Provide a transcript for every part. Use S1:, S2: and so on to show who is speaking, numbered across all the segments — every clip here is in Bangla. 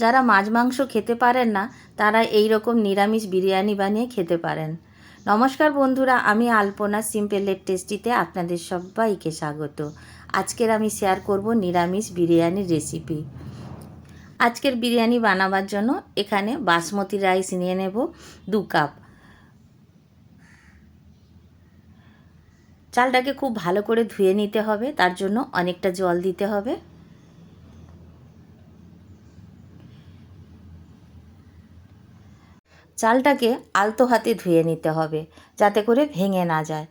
S1: যারা মাছ মাংস খেতে পারেন না, তারা এই রকম নিরামিষ বিরিয়ানি বানিয়ে খেতে পারেন। নমস্কার বন্ধুরা, আমি আলপনা সিম্পলের টেস্টিতে আপনাদের সবাইকে স্বাগত। আজকের আমি শেয়ার করব নিরামিষ বিরিয়ানির রেসিপি। আজকের বিরিয়ানি বানাবার জন্য এখানে বাসমতি রাইস নিয়ে নেব দু কাপ। চালটাকে খুব ভালো করে ধুয়ে নিতে হবে, তার জন্য অনেকটা জল দিতে হবে। চালটাকে আলতো হাতে ধুয়ে নিতে হবে যাতে করে ভেঙে না যায়।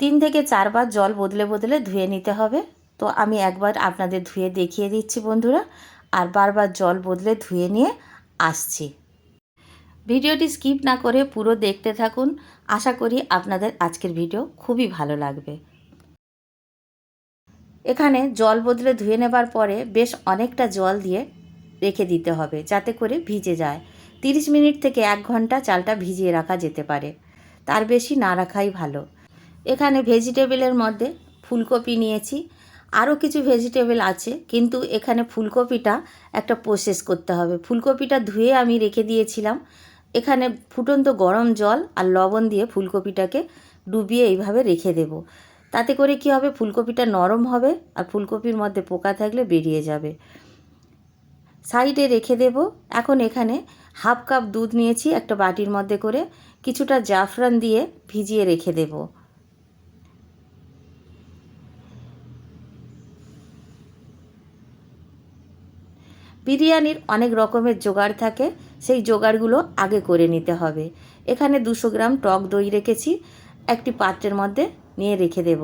S1: তিন থেকে চারবার জল বদলে বদলে ধুয়ে নিতে হবে। তো আমি একবার আপনাদের ধুয়ে দেখিয়ে দিচ্ছি বন্ধুরা, আর বারবার জল বদলে ধুয়ে নিয়ে আসছি। ভিডিওটি স্কিপ না করে পুরো দেখতে থাকুন। আশা করি আপনাদের আজকের ভিডিও খুবই ভালো লাগবে। এখানে জল বদলে ধুয়ে নেবার পরে বেশ অনেকটা জল দিয়ে রেখে দিতে হবে যাতে করে ভিজে যায়। 30 মিনিট থেকে এক ঘণ্টা চালটা ভিজিয়ে রাখা যেতে পারে। তার বেশি না রাখাই ভালো। এখানে ভেজিটেবলের মধ্যে ফুলকপি নিয়েছি। আরও কিছু ভেজিটেবল আছে, কিন্তু এখানে ফুলকপিটা একটা প্রসেস করতে হবে। ফুলকপিটা ধুয়ে আমি রেখে দিয়েছিলাম। এখানে ফুটন্ত গরম জল আর লবণ দিয়ে ফুলকপিটাকে ডুবিয়ে এইভাবে রেখে দেব। তাতে করে কি হবে? ফুলকপিটা নরম হবে আর ফুলকপির মধ্যে পোকা থাকলে বেরিয়ে যাবে। সাইডে রেখে দেব। এখন এখানে হাফ কাপ দুধ নিয়েছি একটা বাটির মধ্যে করে। কিছুটা জাফরান দিয়ে ভিজিয়ে রেখে দেব। বিরিয়ানির অনেক রকমের জোগাড় থাকে, সেই জোগাড়গুলো আগে করে নিতে হবে। এখানে দুশো গ্রাম টক দই রেখেছি, একটি পাত্রের মধ্যে নিয়ে রেখে দেব।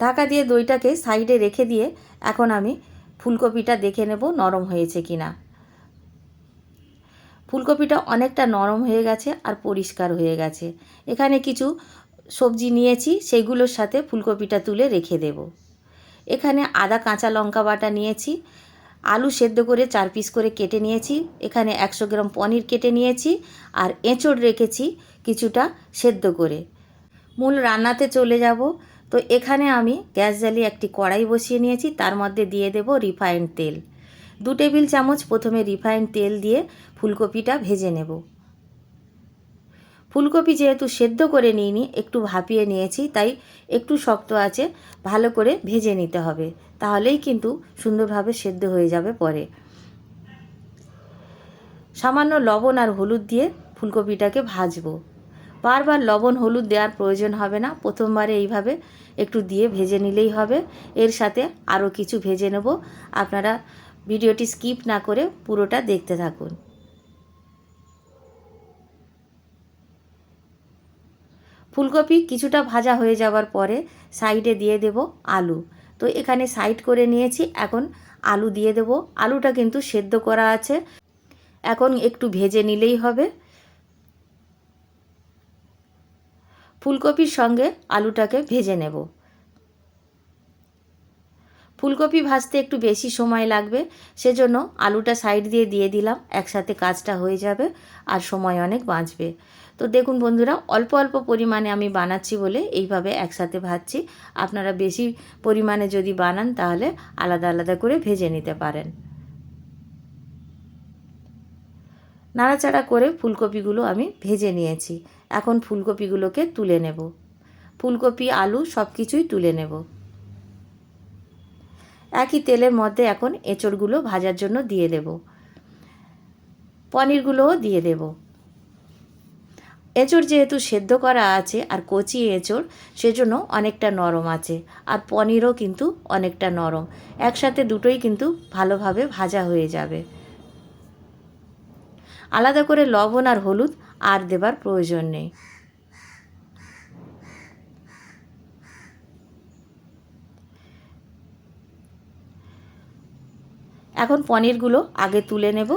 S1: ঢাকা দিয়ে দইটাকে সাইডে রেখে দিয়ে এখন আমি ফুলকপিটা দেখে নেব নরম হয়েছে কি না ফুলকপিটা অনেকটা নরম হয়ে গেছে আর পরিষ্কার হয়ে গেছে। এখানে কিছু সবজি নিয়েছি, সেগুলোর সাথে ফুলকপিটা তুলে রেখে দেব। এখানে আদা, কাঁচা লঙ্কা বাটা নিয়েছি, আলু সেদ্ধ করে চার পিস করে কেটে নিয়েছি, এখানে একশো গ্রাম পনির কেটে নিয়েছি আর এঁচড় রেখেছি কিছুটা সেদ্ধ করে। মূল রান্নাতে চলে যাব। তো এখানে আমি গ্যাস জ্বালিয়ে একটি কড়াই বসিয়ে নিয়েছি, তার মধ্যে দিয়ে দেব রিফাইন্ড তেল। দু টেবিল চামচ প্রথমে রিফাইন্ড তেল দিয়ে ফুলকপিটা ভেজে নেব। ফুলকপি যেহেতু সেদ্ধ করে নিইনি, একটু ভাপিয়ে নিয়েছি, তাই একটু শক্ত আছে, ভালো করে ভেজে নিতে হবে। তাহলেই কিন্তু সুন্দরভাবে সেদ্ধ হয়ে যাবে পরে। সামান্য লবণ আর হলুদ দিয়ে ফুলকপিটাকে ভাজবো। বারবার লবণ, হলুদ দেওয়ার প্রয়োজন হবে না। প্রথমবারে এইভাবে একটু দিয়ে ভেজে নিলেই হবে। এর সাথে আরও কিছু ভেজে নেব। আপনারা ভিডিওটি স্কিপ না করে পুরোটা দেখতে থাকুন। ফুলকপি কিছুটা ভাজা হয়ে যাওয়ার পরে সাইডে দিয়ে দেব আলু। তো এখানে সাইড করে নিয়েছি, এখন আলু দিয়ে দেব। আলুটা কিন্তু সেদ্ধ করা আছে। এখন একটু ভেজে নিলেই হবে। ফুলকপির সঙ্গে আলুটাকে ভেজে নেব। ফুলকপি ভাজতে একটু বেশি সময় লাগবে, সেজন্য আলুটা সাইড দিয়ে দিয়ে দিলাম, একসাথে কাজটা হয়ে যাবে আর সময় অনেক বাঁচবে। তো দেখুন বন্ধুরা, অল্প অল্প পরিমাণে আমি বানাচ্ছি বলে এইভাবে একসাথে ভাজছি। আপনারা বেশি পরিমাণে যদি বানান, তাহলে আলাদা আলাদা করে ভেজে নিতে পারেন। নাড়াচাড়া করে ফুলকপিগুলো আমি ভেজে নিয়েছি। এখন ফুলকপিগুলোকে তুলে নেব। ফুলকপি, আলু সব কিছুই তুলে নেব। একই তেলের মধ্যে এখন এঁচড়গুলো ভাজার জন্য দিয়ে দেব। পনিরগুলোও দিয়ে দেব। এঁচড় যেহেতু সেদ্ধ করা আছে আর কচি এঁচড়, সেজন্য অনেকটা নরম আছে আর পনিরও কিন্তু অনেকটা নরম। একসাথে দুটোই কিন্তু ভালোভাবে ভাজা হয়ে যাবে। আলাদা করে লবণ আর হলুদ আর দেবার প্রয়োজন নেই। এখন পনিরগুলো আগে তুলে নেব,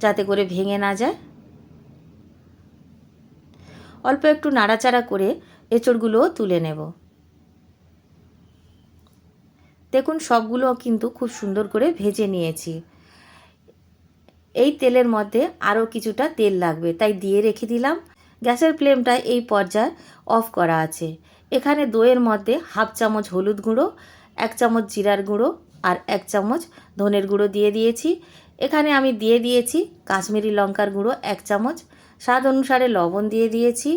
S1: যাতে করে ভেঙে না যায়। অল্প একটু নাড়াচাড়া করে এঁচড়গুলোও তুলে নেব। দেখুন, সবগুলো কিন্তু খুব সুন্দর করে ভেজে নিয়েছি। এই তেলের মধ্যে আরও কিছুটা তেল লাগবে, তাই দিয়ে রেখে দিলাম। গ্যাসের ফ্লেমটা এই পর্যায়ে অফ করা আছে। এখানে দইয়ের মধ্যে হাফ চামচ হলুদ গুঁড়ো, এক চামচ জিরার গুঁড়ো আর এক চামচ ধনের গুঁড়ো দিয়ে দিয়েছি। এখানে আমি দিয়ে দিয়েছি কাশ্মীরি লঙ্কার গুঁড়ো এক চামচ, স্বাদ অনুসারে লবণ দিয়ে দিয়েছি।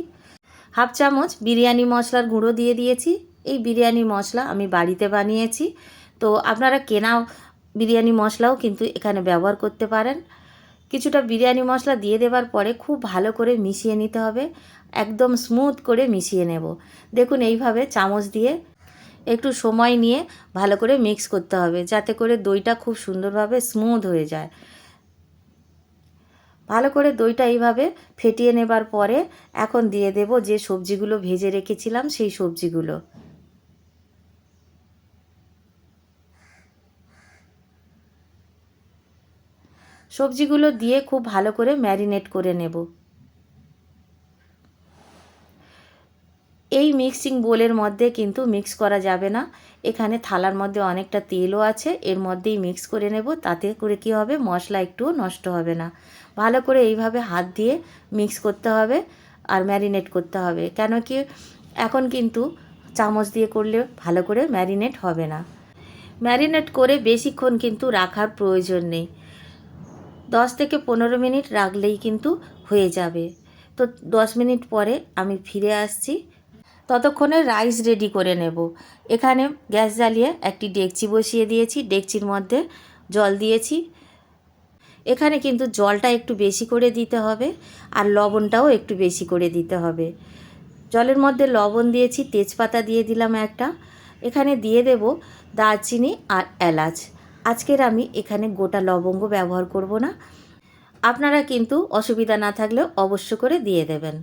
S1: হাফ চামচ বিরিয়ানি মশলার গুঁড়ো দিয়ে দিয়েছি। এই বিরিয়ানি মশলা আমি বাড়িতে বানিয়েছি। তো আপনারা কেনা বিরিয়ানি মশলাও কিন্তু এখানে ব্যবহার করতে পারেন। কিছুটা বিরিয়ানি মশলা দিয়ে দেওয়ার পরে খুব ভালো করে মিশিয়ে নিতে হবে। একদম স্মুথ করে মিশিয়ে নেব। দেখুন এইভাবে চামচ দিয়ে একটু সময় নিয়ে ভালো করে মিক্স করতে হবে যাতে করে দইটা খুব সুন্দরভাবে স্মুথ হয়ে যায়। ভালো করে দইটা এইভাবে ফেটিয়ে নেবার পরে এখন দিয়ে দেব যে সবজিগুলো ভেজে রেখেছিলাম সেই সবজিগুলো। সবজিগুলো দিয়ে খুব ভালো করে ম্যারিনেট করে নেব। এই মিক্সিং বোলের মধ্যে কিন্তু মিক্স করা যাবে না। এখানে থালার মধ্যে অনেকটা তেলও আছে, এর মধ্যেই মিক্স করে নেব, তাতে করে কি হবে, মশলা একটুও নষ্ট হবে না। ভালো করে এইভাবে হাত দিয়ে মিক্স করতে হবে আর ম্যারিনেট করতে হবে, কেন কি এখন কিন্তু চামচ দিয়ে করলে ভালো করে ম্যারিনেট হবে না। ম্যারিনেট করে বেশিক্ষণ কিন্তু রাখার প্রয়োজন নেই। দশ থেকে পনেরো মিনিট রাখলেই কিন্তু হয়ে যাবে। তো দশ মিনিট পরে আমি ফিরে আসছি। ততক্ষণে রাইস রেডি করে নেব। এখানে গ্যাস জ্বালিয়ে একটি ডেকচি বসিয়ে দিয়েছি। ডেকচির মধ্যে জল দিয়েছি। এখানে কিন্তু জলটা একটু বেশি করে দিতে হবে আর লবণটাও একটু বেশি করে দিতে হবে। জলের মধ্যে লবণ দিয়েছি, তেজপাতা দিয়ে দিলাম একটা। এখানে দিয়ে দেব দারচিনি আর এলাচ। আজকের আমি এখানে গোটা লবঙ্গ ব্যবহার করব না। আপনারা কিন্তু অসুবিধা না থাকলেও অবশ্য করে দিয়ে দেবেন।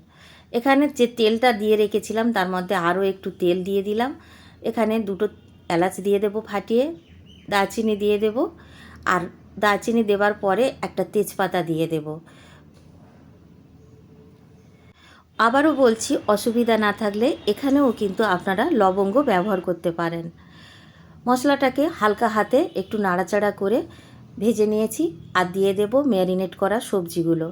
S1: এখানে যে তেলটা দিয়ে রেখেছিলাম, তার মধ্যে আরও একটু তেল দিয়ে দিলাম। এখানে দুটো এলাচ দিয়ে দেব ফাটিয়ে, দারচিনি দিয়ে দেব। আর দারচিনি দেবার পরে একটা তেজপাতা দিয়ে দেব। আবারও বলছি, অসুবিধা না থাকলে এখানেও কিন্তু আপনারা লবঙ্গ ব্যবহার করতে পারেন। মশলাটাকে হালকা হাতে একটু নাড়াচাড়া করে ভেজে নিয়েছি আর দিয়ে দেব ম্যারিনেট করা সবজিগুলো।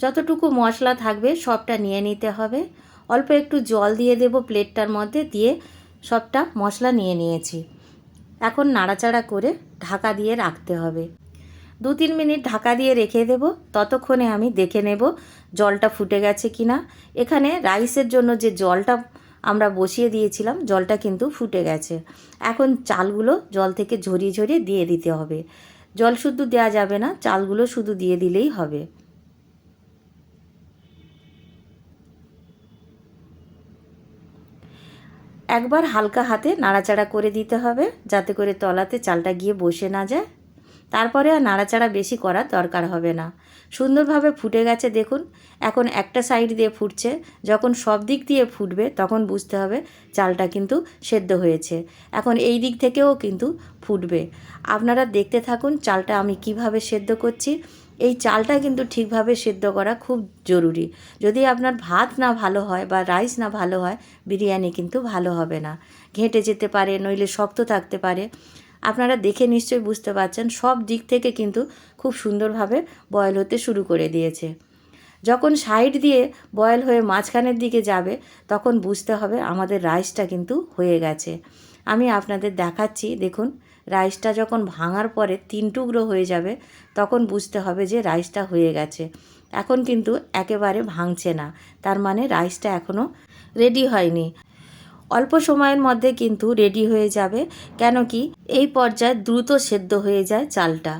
S1: যতটুকু মশলা থাকবে সবটা নিয়ে নিতে হবে। অল্প একটু জল দিয়ে দেব প্লেটটার মধ্যে দিয়ে সবটা মশলা নিয়ে নিয়েছি। এখন নাড়াচাড়া করে ঢাকা দিয়ে রাখতে হবে। দু তিন মিনিট ঢাকা দিয়ে রেখে দেব। ততক্ষণে আমি দেখে নেব জলটা ফুটে গেছে কি না এখানে রাইসের জন্য যে জলটা আমরা বসিয়ে দিয়েছিলাম, জলটা কিন্তু ফুটে গেছে। এখন চালগুলো জল থেকে ঝরিয়ে ঝরিয়ে দিয়ে দিতে হবে। জল শুধু দেওয়া যাবে না, চালগুলো শুধু দিয়ে দিলেই হবে। একবার হালকা হাতে নাড়াচাড়া করে দিতে হবে, যাতে করে তলাতে চালটা গিয়ে বসে না যায়। তারপরে আর নাড়াচাড়া বেশি করার দরকার হবে না। সুন্দরভাবে ফুটে গেছে দেখুন। এখন একটা সাইড দিয়ে ফুটছে। যখন সব দিক দিয়ে ফুটবে, তখন বুঝতে হবে চালটা কিন্তু সেদ্ধ হয়েছে। এখন এই দিক থেকেও কিন্তু ফুটবে। আপনারা দেখতে থাকুন চালটা আমি কীভাবে সেদ্ধ করছি। এই চালটা কিন্তু ঠিকভাবে সেদ্ধ করা খুব জরুরি। যদি আপনার ভাত না ভালো হয় বা রাইস না ভালো হয়, বিরিয়ানি কিন্তু ভালো হবে না। ঘেঁটে যেতে পারে, নইলে শক্ত থাকতে পারে। আপনারা দেখে নিশ্চয়ই বুঝতে পারছেন, সব দিক থেকে কিন্তু খুব সুন্দরভাবে বয়েল হতে শুরু করে দিয়েছে। যখন সাইড দিয়ে বয়েল হয়ে মাঝখানের দিকে যাবে, তখন বুঝতে হবে আমাদের রাইসটা কিন্তু হয়ে গেছে। আমি আপনাদের দেখাচ্ছি, দেখুন রাইসটা যখন ভাঙার পরে তিন টুকরো হয়ে যাবে, তখন বুঝতে হবে যে রাইসটা হয়ে গেছে। এখন কিন্তু একেবারে ভাঙছে না, তার মানে রাইসটা এখনও রেডি হয়নি। অল্প সময়ের মধ্যে কিন্তু রেডি হয়ে যাবে। কেন কি এই পর্যায়ে দ্রুত সেদ্ধ হয়ে যায় চালটা।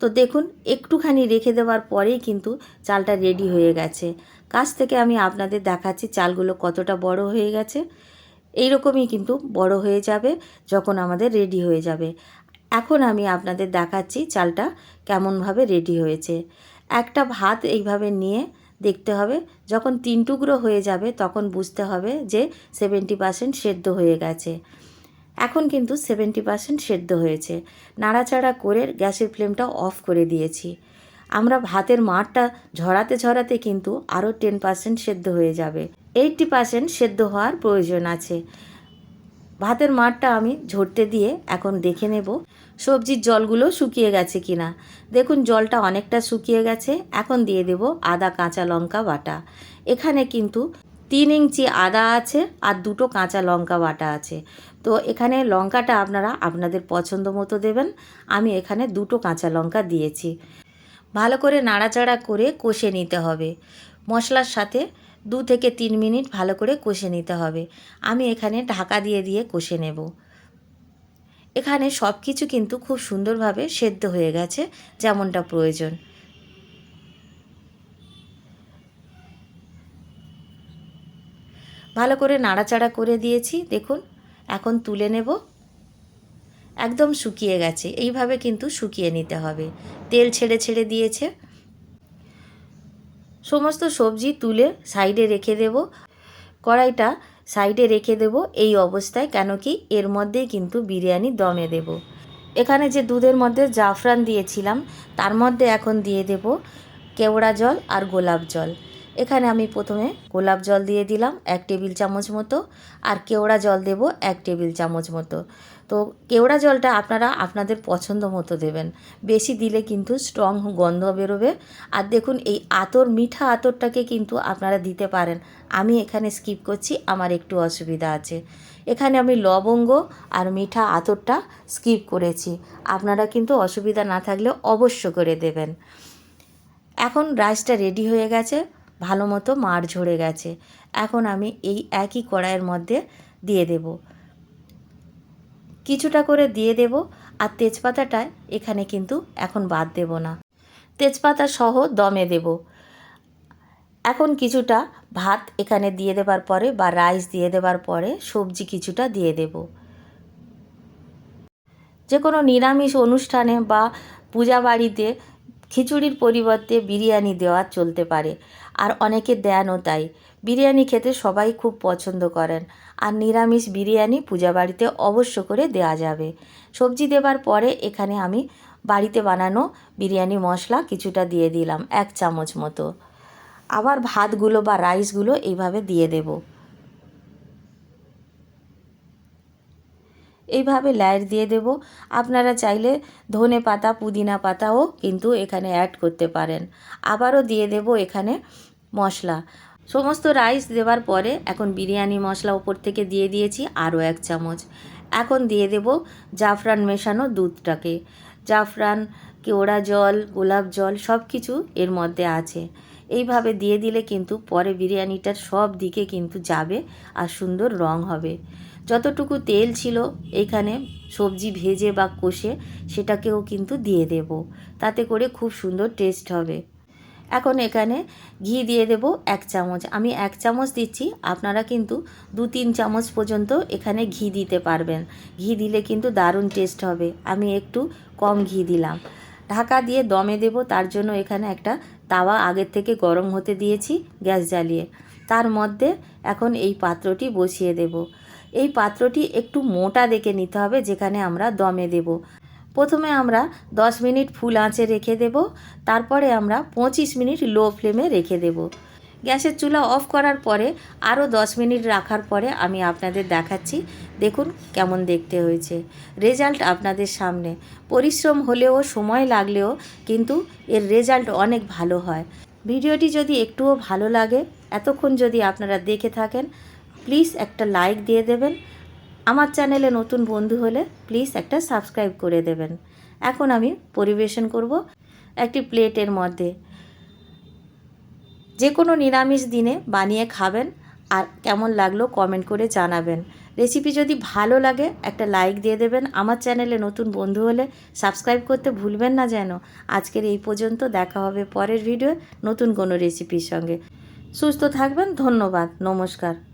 S1: তো দেখুন, একটুখানি রেখে দেওয়ার পরেই কিন্তু চালটা রেডি হয়ে গেছে। কাছ থেকে আমি আপনাদের দেখাচ্ছি চালগুলো কতটা বড় হয়ে গেছে। এই রকমই কিন্তু বড় হয়ে যাবে যখন আমাদের রেডি হয়ে যাবে। এখন আমি আপনাদের দেখাচ্ছি চালটা কেমনভাবে রেডি হয়েছে। একটা ভাত এইভাবে নিয়ে দেখতে হবে। যখন তিন টুকরো হয়ে যাবে, তখন বুঝতে হবে যে সেভেন্টি পার্সেন্ট সেদ্ধ হয়ে গেছে। এখন কিন্তু সেভেন্টি পার্সেন্ট সেদ্ধ হয়েছে। নাড়াচাড়া করে গ্যাসের ফ্লেমটা অফ করে দিয়েছি। আমরা ভাতের মাঠটা ঝরাতে ঝরাতে কিন্তু আরও টেন পার্সেন্ট সেদ্ধ হয়ে যাবে। এইটটি পার্সেন্ট সেদ্ধ হওয়ার প্রয়োজন আছে। ভাতের মাঠটা আমি ঝরতে দিয়ে এখন দেখে নেব সবজির জলগুলো শুকিয়ে গেছে কিনা। দেখুন, জলটা অনেকটা শুকিয়ে গেছে। এখন দিয়ে দেব আদা, কাঁচা লঙ্কা বাটা। এখানে কিন্তু তিন ইঞ্চি আদা আছে আর দুটো কাঁচা লঙ্কা বাটা আছে। তো এখানে লঙ্কাটা আপনারা আপনাদের পছন্দ মতো দেবেন। আমি এখানে দুটো কাঁচা লঙ্কা দিয়েছি। ভালো করে নাড়াচাড়া করে কষে নিতে হবে। মশলার সাথে দু থেকে তিন মিনিট ভালো করে কষে নিতে হবে। আমি এখানে ঢাকা দিয়ে দিয়ে কষে নেব। এখানে সব কিছু কিন্তু খুব সুন্দরভাবে সেদ্ধ হয়ে গেছে, যেমনটা প্রয়োজন। ভালো করে নাড়াচাড়া করে দিয়েছি, দেখুন, এখন তুলে নেব। একদম শুকিয়ে গেছে, এইভাবে কিন্তু শুকিয়ে নিতে হবে। তেল ছেড়ে ছেড়ে দিয়েছে। সমস্ত সবজি তুলে সাইডে রেখে দেব। কড়াইটা সাইডে রেখে দেব এই অবস্থায়, কেন কি এর মধ্যেই কিন্তু বিরিয়ানি দমে দেব। এখানে যে দুধের মধ্যে জাফরান দিয়েছিলাম, তার মধ্যে এখন দিয়ে দেব কেওড়া জল আর গোলাপ জল। এখানে আমি প্রথমে গোলাপ জল দিয়ে দিলাম এক টেবিল চামচ মতো, আর কেওড়া জল দেব এক টেবিল চামচ মতো। তো কেওড়া জলটা আপনারা আপনাদের পছন্দ মতো দেবেন। বেশি দিলে কিন্তু স্ট্রং গন্ধ বেরোবে। আর দেখুন, এই আতর, মিঠা আতরটাকে কিন্তু আপনারা দিতে পারেন। আমি এখানে স্কিপ করছি, আমার একটু অসুবিধা আছে। এখানে আমি লবঙ্গ আর মিঠা আতরটা স্কিপ করেছি। আপনারা কিন্তু অসুবিধা না থাকলে অবশ্য করে দেবেন। এখন রাইসটা রেডি হয়ে গেছে। ভালো মতো মাড় ঝরে গেছে। এখন আমি এই একই কড়াইয়ের মধ্যে দিয়ে দেব। কিছুটা করে দিয়ে দেব আর তেজপাতাটা এখানে কিন্তু এখন বাদ দেব না। তেজপাতা সহ দমে দেব। এখন কিছুটা ভাত এখানে দিয়ে দেবার পরে বা রাইস দিয়ে দেবার পরে সবজি কিছুটা দিয়ে দেব। যে কোনো নিরামিষ অনুষ্ঠানে বা পূজা বাড়িতে খিচুড়ির পরিবর্তে বিরিয়ানি দেওয়া চলতে পারে। আর অনেকে দেনও তাই। বিরিয়ানি খেতে সবাই খুব পছন্দ করেন। আর নিরামিষ বিরিয়ানি পূজা বাড়িতে অবশ্য করে দেওয়া যাবে। সবজি দেবার পরে এখানে আমি বাড়িতে বানানো বিরিয়ানি মশলা কিছুটা দিয়ে দিলাম, এক চামচ মতো। আবার ভাতগুলো বা রাইসগুলো এইভাবে দিয়ে দেবো। এইভাবে লাইট দিয়ে দেব। আপনারা চাইলে ধনে পাতা, পুদিনা পাতাও কিন্তু এখানে অ্যাড করতে পারেন। আবারও দিয়ে দেব এখানে মশলা। সমস্ত রাইস দেওয়ার পরে এখন বিরিয়ানি মশলা ওপর থেকে দিয়ে দিয়েছি আরও এক চামচ। এখন দিয়ে দেব জাফরান মেশানো দুধটাকে। জাফরান, কেওড়া জল, গোলাপ জল সব কিছু এর মধ্যে আছে। এইভাবে দিয়ে দিলে কিন্তু পরে বিরিয়ানিটার সব দিকে কিন্তু যাবে আর সুন্দর রং হবে। যতটুকু তেল ছিল এখানে সবজি ভেজে বা কষে সেটাকেও কিন্তু দিয়ে দেব। তাতে করে খুব সুন্দর টেস্ট হবে। এখন এখানে ঘি দিয়ে দেব এক চামচ। আমি এক চামচ দিচ্ছি, আপনারা কিন্তু দু তিন চামচ পর্যন্ত এখানে ঘি দিতে পারবেন। ঘি দিলে কিন্তু দারুণ টেস্ট হবে। আমি একটু কম ঘি দিলাম। ঢাকা দিয়ে দমে দেব, তার জন্য এখানে একটা তাওয়া আগের থেকে গরম হতে দিয়েছি গ্যাস জ্বালিয়ে। তার মধ্যে এখন এই পাত্রটি বসিয়ে দেব। এই পাত্রটি একটু মোটা দেখে নিতে হবে, যেখানে আমরা দমে দেব। প্রথমে আমরা 10 মিনিট ফুল আঁচে রেখে দেব, তারপরে আমরা 25 মিনিট লো ফ্লেমে রেখে দেব। গ্যাসের চুলা অফ করার পরে আরও 10 মিনিট রাখার পরে আমি আপনাদের দেখাচ্ছি, দেখুন কেমন দেখতে হয়েছে। রেজাল্ট আপনাদের সামনে। পরিশ্রম হলেও, সময় লাগলেও কিন্তু এর রেজাল্ট অনেক ভালো হয়। ভিডিওটি যদি একটুও ভালো লাগে, এতক্ষণ যদি আপনারা দেখে থাকেন প্লিজ একটা লাইক দিয়ে দেবেন। আমার চ্যানেলে নতুন বন্ধু হলে প্লিজ একটা সাবস্ক্রাইব করে দেবেন। এখন আমি পরিবেশন করব একটি প্লেটের মধ্যে। যে কোনো নিরামিষ দিনে বানিয়ে খাবেন আর কেমন লাগল কমেন্ট করে জানাবেন। রেসিপি যদি ভালো লাগে, একটা লাইক দিয়ে দেবেন। আমার চ্যানেলে নতুন বন্ধু হলে সাবস্ক্রাইব করতে ভুলবেন না যেন। আজকের এই পর্যন্ত দেখা হবে পরের ভিডিও নতুন কোনো রেসিপির সঙ্গে। সুস্থ থাকবেন, ধন্যবাদ, নমস্কার।